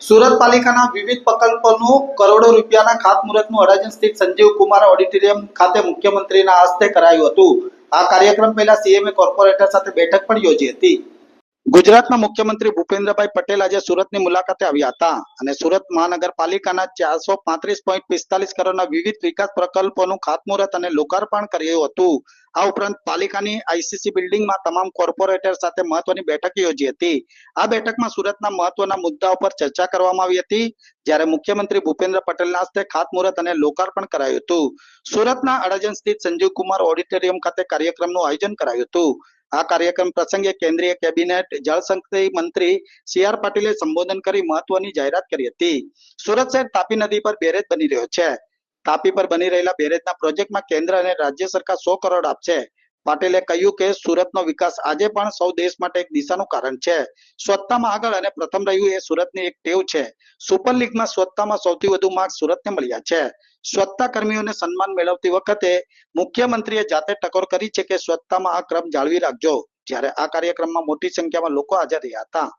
સુરત પાલિકાના વિવિધ પ્રકલ્પોનું કરોડો રૂપિયાના ખાતમુહૂર્તનું અડાજણ સ્થિત સંજીવ કુમાર ઓડિટોરિયમ ખાતે મુખ્યમંત્રીના હસ્તે કરાયું હતું. આ કાર્યક્રમ પહેલા સીએમએ કોર્પોરેટર સાથે બેઠક પણ યોજી હતી. ગુજરાતના મુખ્યમંત્રી ભૂપેન્દ્રભાઈ પટેલ આજે સુરતની મુલાકાતે આવ્યા હતા અને સુરત મહાનગરપાલિકાના ચારસો પાંત્રીસ પોઈન્ટ પિસ્તાલીસ કરોડના વિવિધ વિકાસ પ્રકલ્પોનું ખાતમુહૂર્ત અને લોકાર્પણ કર્યું હતું. આ ઉપરાંત પાલિકાની આઈસીસી બિલ્ડિંગમાં તમામ કોર્પોરેટર સાથે મહત્વની બેઠક યોજી હતી. આ બેઠકમાં સુરતના મહત્વના મુદ્દાઓ પર ચર્ચા કરવામાં આવી હતી, જ્યારે મુખ્યમંત્રી ભૂપેન્દ્ર પટેલના હસ્તે ખાતમુહૂર્ત અને લોકાર્પણ કરાયું હતું. સુરતના અડજન સ્થિત સંજીવ કુમાર ઓડિટોરિયમ ખાતે કાર્યક્રમનું આયોજન કરાયું હતું. આ કાર્યક્રમ પ્રસંગે કેન્દ્રીય કેબિનેટ જળશક્તિ મંત્રી સી આર પાટીલે સંબોધન કરી મહત્વની જાહેરાત કરી હતી. સુરત શહેર તાપી નદી પર બેરેજ બની રહ્યો છે. તાપી પર બની રહેલા બેરેજના પ્રોજેક્ટમાં કેન્દ્ર અને રાજ્ય સરકાર સો કરોડ આપશે. પાટીલે કહ્યું કે સુરતનો વિકાસ આજે પણ સૌ દેશ માટે એક દિશાનું કારણ છે. સ્વચ્છતામાં આગળ અને પ્રથમ રહ્યું એ સુરતની એક ટેવ છે. સુપર લીગમાં સ્વચ્છતામાં સૌથી વધુ માર્ક સુરતને મળ્યા છે. સ્વચ્છતા કર્મીઓને સન્માન મેળવતી વખતે મુખ્યમંત્રીએ જાતે ટકોર કરી છે કે સ્વચ્છતામાં આ ક્રમ જાળવી રાખજો. જ્યારે આ કાર્યક્રમમાં મોટી સંખ્યામાં લોકો હાજર રહ્યા હતા.